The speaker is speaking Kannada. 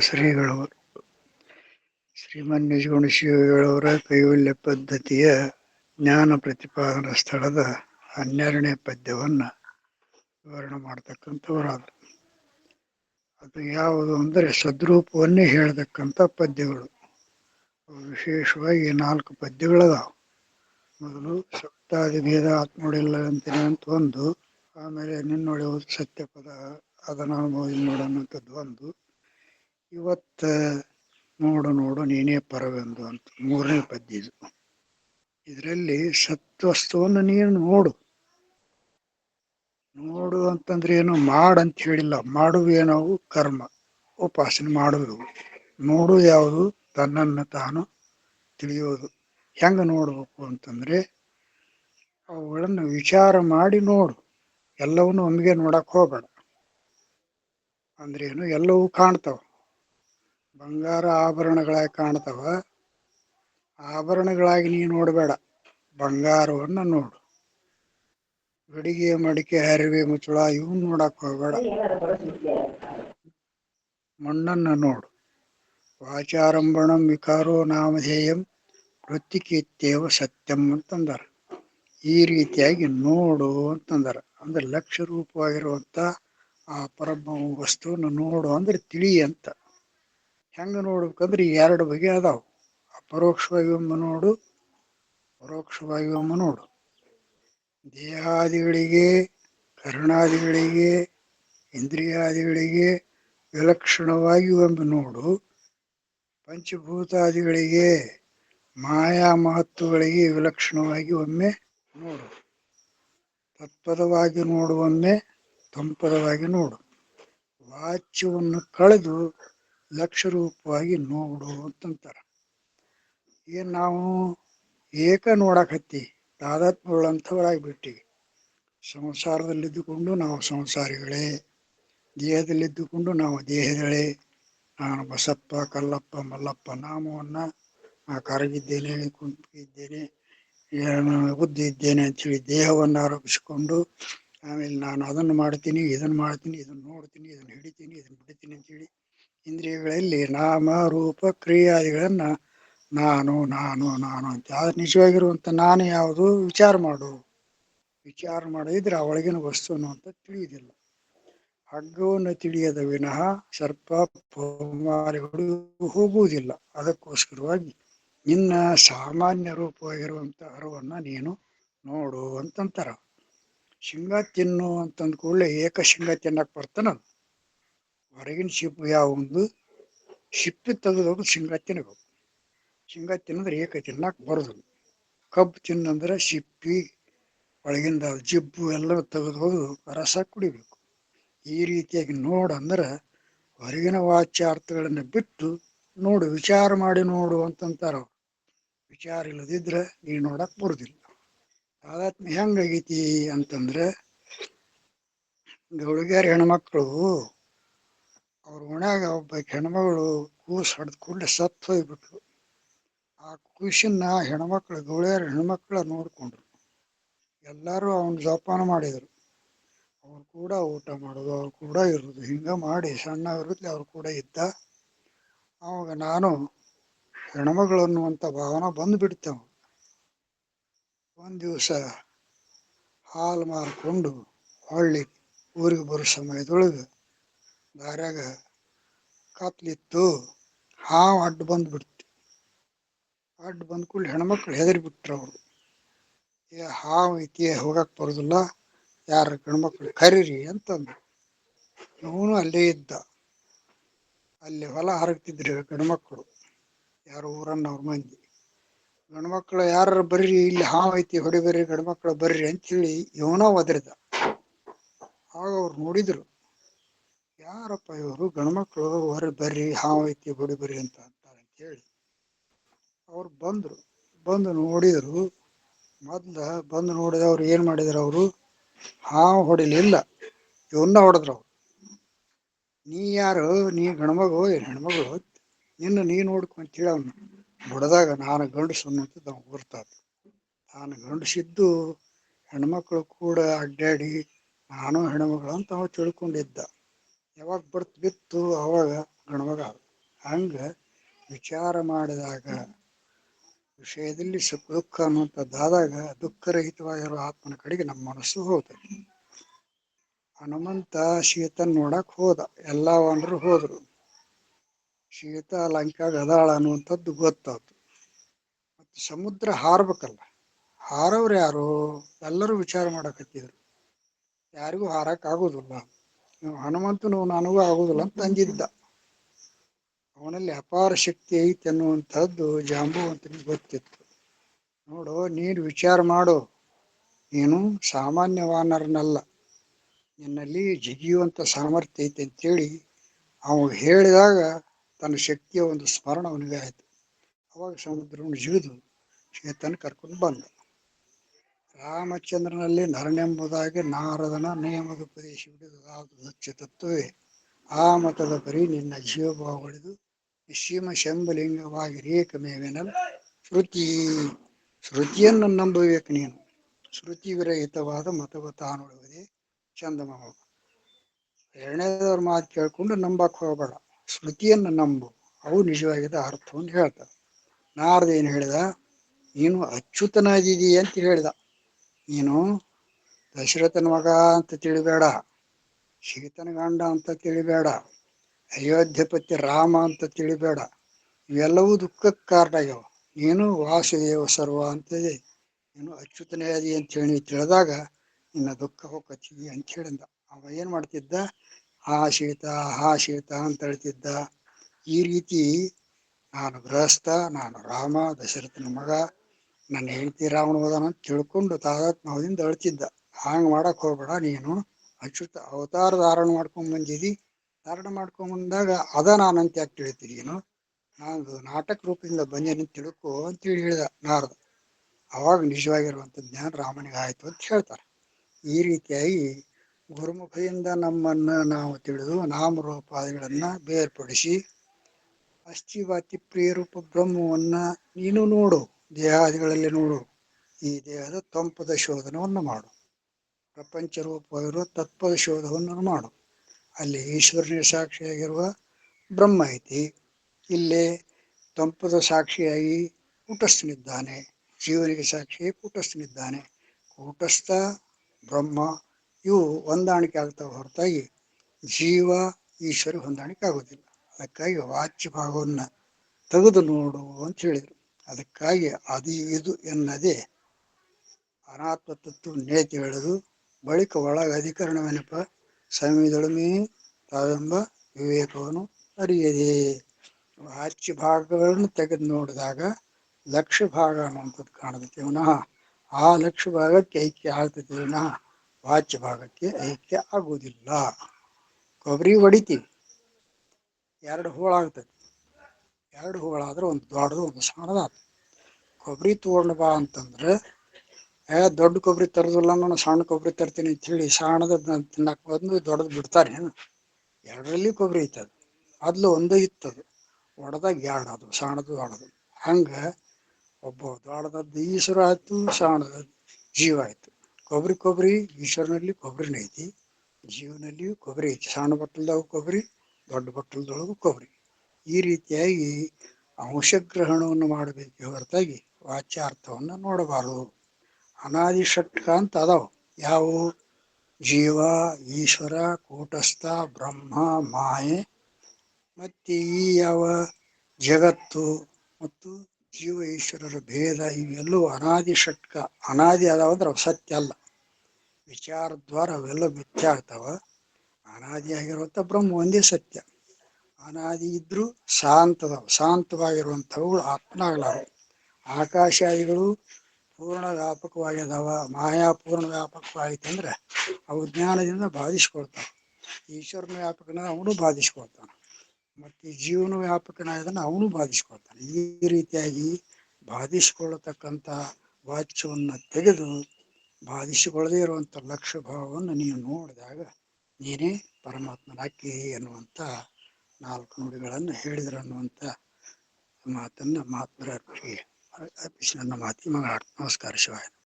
ಶ್ರೀಗಳು. ಶ್ರೀಮನ್ ನಿಜಗುಣ ಶಿವಗಳವರ ಕೈವಲ್ಯ ಪದ್ಧತಿಯ ಜ್ಞಾನ ಪ್ರತಿಪಾದನಾ ಸ್ಥಳದ ಹನ್ನೆರಡನೇ ಪದ್ಯವನ್ನು ವಿವರಣೆ ಮಾಡ್ತಕ್ಕಂಥವರಾದರು. ಅದು ಯಾವುದು ಅಂದರೆ ಸದ್ರೂಪವನ್ನೇ ಹೇಳ್ತಕ್ಕಂಥ ಪದ್ಯಗಳು. ವಿಶೇಷವಾಗಿ ನಾಲ್ಕು ಪದ್ಯಗಳದಾವ. ಮೊದಲು ಸಪ್ತಾದಿ ಭೇದ ಆತ್ಮೋಡಿಲ್ಲ ಅಂತೀನಿ ಅಂತ ಒಂದು, ಆಮೇಲೆ ನಿನ್ನೊಡೆಯುವುದು ಸತ್ಯ ಪದ ಅದನ್ನ ಅನುಭವ ನೋಡೋಣಂಥದ್ದು ಒಂದು. ಇವತ್ತ ನೋಡು ನೋಡು, ನೀನೇ ಪರವೆಂದು ಅಂತ. ಮೂರನೇ ಪದ್ಯ ಇದು. ಇದರಲ್ಲಿ ಸತ್ವಸ್ತುವನ್ನು ನೀನು ನೋಡು. ನೋಡು ಅಂತಂದ್ರೆ ಏನು ಮಾಡಂತ ಹೇಳಿಲ್ಲ. ಮಾಡುವೇನವು ಕರ್ಮ. ಉಪಾಸನೆ ಮಾಡುವುದು. ನೋಡು ಯಾವುದು? ತನ್ನನ್ನು ತಾನು ತಿಳಿಯೋದು. ಹೆಂಗೆ ನೋಡ್ಬೇಕು ಅಂತಂದ್ರೆ ಅವುಗಳನ್ನು ವಿಚಾರ ಮಾಡಿ ನೋಡು. ಎಲ್ಲವನ್ನು ಒಮ್ಮಿಗೆ ನೋಡಕ್ಕೆ ಹೋಗಬೇಡ. ಅಂದ್ರೇನು ಎಲ್ಲವೂ ಕಾಣ್ತಾವ. ಬಂಗಾರ ಆಭರಣಗಳಾಗಿ ಕಾಣ್ತಾವ. ಆಭರಣಗಳಾಗಿ ನೀ ನೋಡಬೇಡ, ಬಂಗಾರವನ್ನ ನೋಡು. ಗಡಿಗೆ, ಮಡಿಕೆ, ಹರಿವೆ, ಮುಚ್ಚಳ ಇವನ್ ನೋಡಕ್ ಹೋಗಬೇಡ. ಮಣ್ಣನ್ನ ನೋಡು. ವಾಚಾರಂಭಣಂ ವಿಕಾರೋ ನಾಮಧೇಯಂ ವೃತ್ತಿಕೀತ್ಯವ ಸತ್ಯಂ ಅಂತಂದಾರ. ಈ ರೀತಿಯಾಗಿ ನೋಡು ಅಂತಂದಾರ. ಅಂದ್ರೆ ಲಕ್ಷ ರೂಪವಾಗಿರುವಂತ ಆ ಪರಬ್ರಹ್ಮ ವಸ್ತುವನ್ನು ನೋಡು ಅಂದ್ರೆ ತಿಳಿ ಅಂತ ಹೆಂಗ ನೋಡ್ಬೇಕಂದ್ರೆ ಎರಡು ಬಗೆ ಅದಾವು. ಅಪರೋಕ್ಷವಾಗಿ ಒಮ್ಮೆ ನೋಡು ಪರೋಕ್ಷವಾಗಿ ಒಮ್ಮೆ ನೋಡು. ದೇಹಾದಿಗಳಿಗೆ, ಕರ್ಣಾದಿಗಳಿಗೆ, ಇಂದ್ರಿಯಾದಿಗಳಿಗೆ ವಿಲಕ್ಷಣವಾಗಿ ಒಮ್ಮೆ ನೋಡು. ಪಂಚಭೂತಾದಿಗಳಿಗೆ ಮಾಯಾ ಮಹತ್ವಗಳಿಗೆ ವಿಲಕ್ಷಣವಾಗಿ ಒಮ್ಮೆ ನೋಡು. ತತ್ಪದವಾಗಿ ನೋಡುವೊಮ್ಮೆ ತಂಪದವಾಗಿ ನೋಡು. ವಾಚ್ಯವನ್ನು ಕಳೆದು ಲಕ್ಷರೂಪವಾಗಿ ನೋಡು ಅಂತಂತಾರ. ಏನ್ ನಾವು ಏಕ ನೋಡಕತ್ತಿ ಸಂಸಾರದಲ್ಲಿ ಸಂಸಾರದಲ್ಲಿದ್ದುಕೊಂಡು ನಾವು ಸಂಸಾರಿಗಳೇ, ದೇಹದಲ್ಲಿದ್ದುಕೊಂಡು ನಾವು ದೇಹಗಳೇ. ನಾನು ಬಸಪ್ಪ, ಕಲ್ಲಪ್ಪ, ಮಲ್ಲಪ್ಪ ನಾಮವನ್ನ ನಾ ಕರಗಿದ್ದೇನೆ ಕುಂತಿದ್ದೇನೆ ಏನು ಬುದ್ಧಿ ಇದ್ದೇನೆ ಅಂತೇಳಿ ದೇಹವನ್ನು ಆರೋಪಿಸಿಕೊಂಡು ಆಮೇಲೆ ನಾನು ಅದನ್ನು ಮಾಡ್ತೀನಿ ಇದನ್ನು ಮಾಡ್ತೀನಿ ಇದನ್ನು ನೋಡ್ತೀನಿ ಇದನ್ನು ಹಿಡಿತೀನಿ, ಇದನ್ನು ಬಿಡ್ತೀನಿ ಅಂತೇಳಿ ಇಂದ್ರಿಯಗಳಲ್ಲಿ ನಾಮ ರೂಪ ಕ್ರಿಯಾದಿಗಳನ್ನು ನಾನು ನಾನು ನಾನು ಅಂತ ಆದ್ರೆ ನಿಜವಾಗಿರುವಂಥ ನಾನು ಯಾವುದು ವಿಚಾರ ಮಾಡು. ವಿಚಾರ ಮಾಡಿದ್ರೆ ಆ ಒಳಗಿನ ವಸ್ತುವನ್ನು ಅಂತ ತಿಳಿಯುವುದಿಲ್ಲ. ಹಗ್ಗವನ್ನು ತಿಳಿಯದ ವಿನಃ ಸರ್ಪ ಪೌಮಾರಿಗಳು ಹೋಗುವುದಿಲ್ಲ. ಅದಕ್ಕೋಸ್ಕರವಾಗಿ ನಿನ್ನ ಸಾಮಾನ್ಯ ರೂಪವಾಗಿರುವಂಥ ಅರವನ್ನು ನೀನು ನೋಡು ಅಂತಂತಾರ. ಶೃಂಗ ತಿನ್ನು ಅಂತಂದ ಕೂಡಲೇ ಏಕ ಶೇಂಗಾ ತಿನ್ನಕ್ ಬರ್ತಾನ ಹೊರಗಿನ ಶಿಪ್ ಯಾವೊಂದು ಶಿಪ್ಪಿ ತೆಗೆದೋದು ಶೇಂಗಾ ತಿನ್ನಬೇಕು ಶೇಂಗಾ ತಿನ್ನಂದ್ರೆ ಏಕ ತಿನ್ನಕ್ ಬರೋದಿಲ್ಲ ಕಬ್ಬು ತಿನ್ನಂದ್ರೆ ಶಿಪ್ಪಿ ಒಳಗಿಂದ ಜಿಬ್ಬು ಎಲ್ಲ ತೆಗೆದೋದು ರಸ ಕುಡಿಬೇಕು. ಈ ರೀತಿಯಾಗಿ ನೋಡಂದ್ರೆ ಹೊರಗಿನ ವಾಚ್ಯಾರ್ಥಗಳನ್ನ ಬಿಟ್ಟು ನೋಡು, ವಿಚಾರ ಮಾಡಿ ನೋಡು ಅಂತಂತಾರ ವಿಚಾರ ಇಲ್ಲದಿದ್ರೆ ನೀ ನೋಡಕ್ ಬರುದಿಲ್ಲ. ತಾದಾತ್ಮ್ಯ ಹೆಂಗಾಗೈತಿ ಅಂತಂದ್ರೆ ಹುಡುಗಿಯರ ಹೆಣ್ಮಕ್ಳು, ಅವ್ರ ಓಣ್ಯಾಗ ಒಬ್ಬ ಹೆಣ್ಮಗಳು ಕೂಸು ಹಡ್ದ ಕೂಡಲೇ ಸತ್ತು ಹೋಗ್ಬಿಟ್ರು ಆ ಕೂಸಿನ ಹೆಣ್ಮಕ್ಳು ಗೌಳಿಯರ ಹೆಣ್ಮಕ್ಳ ನೋಡ್ಕೊಂಡ್ರು. ಎಲ್ಲರೂ ಅವನ ಜೋಪಾನ ಮಾಡಿದ್ರು. ಅವ್ರು ಕೂಡ ಊಟ ಮಾಡೋದು, ಅವ್ರು ಕೂಡ ಇರೋದು. ಹಿಂಗ ಮಾಡಿ ಸಣ್ಣ ಇರುತ್ತೆ ಅವ್ರು ಕೂಡ ಇದ್ದ. ಅವಾಗ ನಾನು ಹೆಣ್ಮಗಳು ಅನ್ನುವಂಥ ಭಾವನ ಬಂದ್ಬಿಡ್ತೇವ ಒಂದ್ ದಿವಸ ಹಾಲು ಮಾರಿಕೊಂಡು ಹೊಳ್ಳಿ ಊರಿಗೆ ಬರೋ ಸಮಯದೊಳಗೆ ದಾರ್ಯಾಗ ಕತ್ಲಿತ್ತು, ಹಾವು ಅಡ್ಡ ಬಂದ್ಬಿಡ್ತು. ಅಡ್ಡ ಬಂದ ಕೂಡಲೇ ಹೆಣ್ಮಕ್ಳು ಹೆದರಿ ಬಿಟ್ರು ಅವರು. ಏ, ಹಾವು ಐತಿ, ಹೋಗಕ್ ಬರೋದಿಲ್ಲ, ಯಾರ ಗಂಡ್ಮಕ್ಳು ಕರೀರಿ ಅಂತಂದ್ರು. ಇವನು ಅಲ್ಲೇ ಇದ್ದ. ಅಲ್ಲಿ ಹೊಲ ಹರಗ್ತಿದ್ರು ಗಂಡ್ಮಕ್ಳು, ಯಾರು ಊರನ್ನ ಅವ್ರ ಮಂದಿ. ಗಂಡ್ಮಕ್ಳು ಯಾರು ಬರ್ರಿ, ಇಲ್ಲಿ ಹಾವು ಐತಿ, ಹೊಡಿ ಬರ್ರಿ, ಗಂಡ್ಮಕ್ಳು ಬರ್ರಿ ಅಂತೇಳಿ ಇವನ ಒದರಿದ. ಆಗ ಅವ್ರು ನೋಡಿದ್ರು, ಯಾರಪ್ಪ ಇವರು? ಗಂಡ್ಮಕ್ಳು ಹೊರ ಬರ್ರಿ, ಹಾವು ಐತಿ, ಹೊಡಿ ಬರ್ರಿ ಅಂತ ಅಂತಾರೆ ಅಂತೇಳಿ ಅವ್ರು ಬಂದ್ರು. ಬಂದು ನೋಡಿದರು, ಮೊದ್ಲ ಬಂದು ನೋಡಿದವ್ರು ಏನು ಮಾಡಿದ್ರು ಅವರು? ಹಾವು ಹೊಡಿಲಿಲ್ಲ ಇವನ್ನ ಹೊಡೆದ್ರು ಅವ್ರು. ನೀ ಯಾರು? ನೀ ಗಂಡ್ಮಗು, ಏನ್ ಹೆಣ್ಮಗಳು ನಿನ್ನ ನೀ ನೋಡ್ಕೊಂತೇಳಿ ಅವನು. ಹೊಡೆದಾಗ ನಾನು ಗಂಡಸು ಅನ್ನೋಂಥದ್ದು ನಾವು ಗುರ್ತಾದ ನಾನು ಗಂಡಸಿದ್ದು ಹೆಣ್ಮಕ್ಳು ಕೂಡ ಅಡ್ಡಾಡಿ ನಾನು ಹೆಣ್ಮಗಳು ಅಂತ ಅವ ತಿಳ್ಕೊಂಡಿದ್ದ. ಯಾವಾಗ ಬರ್ತ್ ಬಿತ್ತು ಅವಾಗ ಗಣಮಗ ಹಂಗೆ ವಿಚಾರ ಮಾಡಿದಾಗ, ವಿಷಯದಲ್ಲಿ ಸುಖ ದುಃಖ ಅನ್ನುವಂಥದ್ದಾದಾಗ ದುಃಖರಹಿತವಾಗಿರುವ ಆತ್ಮನ ಕಡೆಗೆ ನಮ್ಮ ಮನಸ್ಸು ಹೋಗ್ತದೆ ಹನುಮಂತ ಸೀತನ್ ನೋಡಕ್ ಹೋದ. ಎಲ್ಲ ಹೋದ್ರು. ಸೀತಾ ಲಂಕಾಗ ಅದಾಳ ಅನ್ನುವಂಥದ್ದು ಗೊತ್ತಾಯ್ತು ಮತ್ತು ಸಮುದ್ರ ಹಾರಬೇಕಲ್ಲ ಹಾರವ್ರು ಯಾರು? ಎಲ್ಲರೂ ವಿಚಾರ ಮಾಡಕತ್ತಿದ್ರು. ಯಾರಿಗೂ ಹಾರಕ್ಕಾಗೋದಿಲ್ಲ ಹನುಮಂತನು ನನಗೂ ಆಗೋದಿಲ್ಲ ಅಂತ ಅಂದಿದ್ದ. ಅವನಲ್ಲಿ ಅಪಾರ ಶಕ್ತಿ ಐತೆ ಅನ್ನುವಂಥದ್ದು ಜಾಂಬುವಂತನಿಗೆ ಗೊತ್ತಿತ್ತು. ನೋಡು, ನೀನು ವಿಚಾರ ಮಾಡು. ನೀನು ಸಾಮಾನ್ಯ ವಾನರನಲ್ಲ ನಿನ್ನಲ್ಲಿ ಜಿಗಿಯುವಂಥ ಸಾಮರ್ಥ್ಯ ಐತೆ ಅಂತೇಳಿ ಅವನು ಹೇಳಿದಾಗ ತನ್ನ ಶಕ್ತಿಯ ಒಂದು ಸ್ಮರಣ ಅವನಿಗೆ ಆಯಿತು. ಅವಾಗ ಸಮುದ್ರವನ್ನು ಜಿಗಿದು ಚೇತನ ಕರ್ಕೊಂಡು ಬಂದ. ರಾಮಚಂದ್ರನಲ್ಲಿ ನರನೆಂಬುದಾಗಿ ನಾರದನ ನಿಯಮದ ಉಪದೇಶ ಹಿಡಿದು ತತ್ವವೇ? ಆ ಮತದ ಪರಿ ನಿನ್ನ ಜೀವಭಾವ ಹೊಡೆದು ನಿಶ್ಚೀಮ ಶಂಭಲಿಂಗವಾಗಿ ರೇಖಮೇವೆನಲ್ಲ ಶ್ರುತಿ. ಶ್ರುತಿಯನ್ನು ನಂಬಬೇಕು ನೀನು. ಶ್ರುತಿ ವಿರಹಿತವಾದ ಮತವ ತಾನುಡುವುದೇ ಚಂದಮ ಎರಡನೇದವ್ರ ಮಾತು ಕೇಳ್ಕೊಂಡು ನಂಬಕ್ ಹೋಗಬೇಡ. ಶ್ರುತಿಯನ್ನು ನಂಬು. ಅವು ನಿಜವಾಗಿದ್ದ ಅರ್ಥವನ್ನು ಹೇಳ್ತಾರೆ ನಾರದ ಏನು ಹೇಳಿದ? ನೀನು ಅಚ್ಯುತನಾಗಿದ್ದೀಯ ಅಂತ ಹೇಳಿದ. ನೀನು ದಶರಥನ ಮಗ ಅಂತ ತಿಳಿಬೇಡ. ಸೀತನ ಗಂಡ ಅಂತ ತಿಳಿಬೇಡ. ಅಯೋಧ್ಯಪತಿ ರಾಮ ಅಂತ ತಿಳಿಬೇಡ. ಇವೆಲ್ಲವೂ ದುಃಖಕ್ಕೆ ಕಾರಣ ಆಗ್ಯಾವ. ನೀನು ವಾಸುದೇವ ಸರ್ವ ಅಂತದೆ ನೀನು ಅಚ್ಯುತನೇ ಅದಿ ಅಂತ ಹೇಳಿ ತಿಳಿದಾಗ ನಿನ್ನ ದುಃಖ ಹೋಗತ್ತೀವಿ ಅಂತ ಹೇಳಿದ ಅವ ಏನು ಮಾಡ್ತಿದ್ದ? ಆ ಶೀತ ಹಾ ಶೀತ ಅಂತ ಹೇಳ್ತಿದ್ದ. ಈ ರೀತಿ ನಾನು ಗೃಹಸ್ಥ, ನಾನು ರಾಮ, ದಶರಥನ ಮಗ, ನನ್ನ ಹೆಂಡತಿ ರಾವಣ ಹೋದಾನ ಅಂತ ತಿಳ್ಕೊಂಡು ತಾದಾತ್ಮದಿಂದ ಅಳ್ತಿದ್ದ. ಹಂಗೆ ಮಾಡಕ್ ಹೋಗ್ಬೇಡ, ನೀನು ಅಚ್ಯುತ ಅವತಾರ ಧಾರಣ ಮಾಡ್ಕೊಂಡ್ ಧಾರಣ ಮಾಡ್ಕೊಂಡ್ ಬಂದಾಗ ಅದ ನಾನಂತ ಯಾಕೆ ತಿಳಿತೀನಿ ನೀನು? ನಾನು ನಾಟಕ ರೂಪದಿಂದ ಬಂದೇನೆ ತಿಳ್ಕೊ ಅಂತೇಳಿ ಹೇಳಿದ ನಾರದ. ಅವಾಗ ನಿಜವಾಗಿರುವಂಥ ಜ್ಞಾನ ರಾಮನಿಗೆ ಆಯ್ತು ಅಂತ ಹೇಳ್ತಾರೆ. ಈ ರೀತಿಯಾಗಿ ಗುರುಮುಖದಿಂದ ನಮ್ಮನ್ನ ನಾವು ತಿಳಿದು ನಾಮರೂಪಾದಿಗಳನ್ನು ಬೇರ್ಪಡಿಸಿ ಅಸ್ಥಿವಾತಿ ಪ್ರಿಯರೂಪ ಬ್ರಹ್ಮವನ್ನ ನೀನು ನೋಡು, ದೇಹಾದಿಗಳಲ್ಲಿ ನೋಡು, ಈ ದೇಹದ ತಂಪದ ಶೋಧನವನ್ನು ಮಾಡು. ಪ್ರಪಂಚ ರೂಪವಿರುವ ತತ್ವದ ಶೋಧವನ್ನು ಮಾಡು. ಅಲ್ಲಿ ಈಶ್ವರನಿಗೆ ಸಾಕ್ಷಿಯಾಗಿರುವ ಬ್ರಹ್ಮ ಐತಿ. ಇಲ್ಲೇ ತಂಪದ ಸಾಕ್ಷಿಯಾಗಿ ಕೂಟಸ್ಥನಿದ್ದಾನೆ. ಜೀವನಿಗೆ ಸಾಕ್ಷಿ ಕೂಟಸ್ಥನಿದ್ದಾನೆ. ಕೂಟಸ್ಥ ಬ್ರಹ್ಮ ಇವು ಹೊಂದಾಣಿಕೆ ಆಗ್ತಾವೆ ಹೊರತಾಗಿ ಜೀವ ಈಶ್ವರ ಹೊಂದಾಣಿಕೆ ಆಗೋದಿಲ್ಲ. ಅದಕ್ಕಾಗಿ ವಾಚ್ಯ ಭಾಗವನ್ನು ತೆಗೆದು ನೋಡು ಅಂತ ಹೇಳಿದರು. ಅದಕ್ಕಾಗಿ ಅದು ಇದು ಎನ್ನದೇ ಅನಾತ್ಮ ತತ್ವ ನೇತಿ ಹೇಳುದು. ಬಳಿಕ ಒಳಗ ಅಧಿಕರಣವೇನಪ್ಪ? ಸಮಯದೊಳಮೆ ತಾವೆಂಬ ವಿವೇಕವನ್ನು ಅರಿಯದೆ. ವಾಚ್ಯ ಭಾಗಗಳನ್ನು ತೆಗೆದು ನೋಡಿದಾಗ ಲಕ್ಷ ಭಾಗ ಅನ್ನುವಂಥದ್ದು ಕಾಣುತ್ತೆ. ಆ ಲಕ್ಷ ಭಾಗಕ್ಕೆ ಐಕ್ಯ ಆಗ್ತದೆ. ವಿನಃ ವಾಚ್ಯ ಭಾಗಕ್ಕೆ ಐಕ್ಯ ಆಗುವುದಿಲ್ಲ? ಕೊಬ್ಬರಿ ಹೊಡಿತೀವಿ. ಎರಡು ಹೋಳಾಗ್ತೈತಿ ಎರಡು ಹೋಳಾದ್ರೆ ಒಂದು ದೊಡ್ಡದು, ಒಂದು ಸಣ್ಣದಾದ ಕೊಬ್ಬರಿ ತೊಗೊಂಡು ಬಾ ಅಂತಂದ್ರೆ, ಏ, ದೊಡ್ಡ ಕೊಬ್ಬರಿ ತರೋದಿಲ್ಲ ನಾನು, ಸಣ್ಣ ಕೊಬ್ಬರಿ ತರ್ತೀನಿ ಅಂತ ಹೇಳಿ ಸಣ್ಣದ ತಿನ್ನಕ್ಕೆ ಬಂದು ದೊಡ್ಡದು ಬಿಡ್ತಾರೆ ಎರಡರಲ್ಲಿ ಕೊಬ್ಬರಿ ಐತದ. ಅದ್ಲು ಒಂದು ಇತ್ತದು. ಒಡೆದಾಗ ಎರಡು ಅದು ಸಣ್ಣದು, ದೊಡ್ಡದು. ಹಂಗ ಒಬ್ಬ ದೊಡ್ಡದ ಈಶ್ವರ ಆಯ್ತು, ಸಣ್ಣದ ಜೀವ ಆಯ್ತು. ಕೊಬ್ಬರಿ ಕೊಬ್ಬರಿ ಈಶ್ವರನಲ್ಲಿ ಕೊಬ್ಬರಿನ ಐತಿ. ಜೀವನಲ್ಲಿಯೂ ಕೊಬ್ಬರಿ ಐತಿ. ಸಣ್ಣ ಬಟ್ಟಲ್ದಾಗ ಕೊಬ್ಬರಿ, ದೊಡ್ಡ ಬಟ್ಟಲದೊಳಗೂ ಕೊಬ್ಬರಿ. ಈ ರೀತಿಯಾಗಿ ಅಂಶಗ್ರಹಣವನ್ನು ಮಾಡಬೇಕು ಹೊರತಾಗಿ ವಾಚ್ಯಾರ್ಥವನ್ನು ನೋಡಬಾರದು. ಅನಾದಿ ಷಟ್ಕ ಅಂತ ಅದಾವ. ಯಾವುವು ಜೀವ, ಈಶ್ವರ, ಕೂಟಸ್ಥ, ಬ್ರಹ್ಮ, ಮಾಯೆ. ಮತ್ತು ಈ ಯಾವ? ಜಗತ್ತು ಮತ್ತು ಜೀವ, ಈಶ್ವರರ ಭೇದ ಇವೆಲ್ಲವೂ ಅನಾದಿ ಷಟ್ಕ. ಅನಾದಿ ಅದಾವ ಅಂದ್ರೆ ಅವು ಸತ್ಯ ಅಲ್ಲ. ವಿಚಾರ ದ್ವಾರ ಅವೆಲ್ಲ ಮಿಥ್ಯ ಆಗ್ತಾವ. ಅನಾದಿ ಆಗಿರುವಂಥ ಬ್ರಹ್ಮ ಒಂದೇ ಸತ್ಯ. ಅನಾದಿ ಇದ್ದರೂ ಶಾಂತದವು, ಶಾಂತವಾಗಿರುವಂಥವುಗಳು ಆತ್ಮನಾಗಲಾರವು ಆಕಾಶಾದಿಗಳು ಪೂರ್ಣ ವ್ಯಾಪಕವಾಗಿದಾವ ಮಾಯಾ ಪೂರ್ಣ ವ್ಯಾಪಕವಾಗಿತ್ತು ಅಂದ್ರೆ ಅವು ಜ್ಞಾನದಿಂದ ಬಾಧಿಸ್ಕೊಳ್ತಾವ. ಈಶ್ವರನ ವ್ಯಾಪಕನ ಅವನು ಬಾಧಿಸ್ಕೊಳ್ತಾನೆ. ಮತ್ತು ಜೀವನ ವ್ಯಾಪಕನಾದನ್ನ ಅವನು ಬಾಧಿಸ್ಕೊಳ್ತಾನೆ. ಈ ರೀತಿಯಾಗಿ ಬಾಧಿಸ್ಕೊಳ್ಳತಕ್ಕಂಥ ವಾಚ್ಯವನ್ನು ತೆಗೆದು ಬಾಧಿಸಿಕೊಳ್ಳದೇ ಇರುವಂಥ ಲಕ್ಷ ಭಾವವನ್ನು ನೀನು ನೋಡಿದಾಗ ನೀನೇ ಪರಮಾತ್ಮನಾಕಿ ಎನ್ನುವಂಥ ನಾಲ್ಕು ನುಡಿಗಳನ್ನು ಹೇಳಿದ್ರು ಅನ್ನುವಂಥ ಮಾತನ್ನು ಮಹಾತ್ಮರ ಅರ್ಪಿಸಿ. ನನ್ನ ಮಾತಿ ಮಗ ನಮಸ್ಕಾರ ಶಿವಾಯ.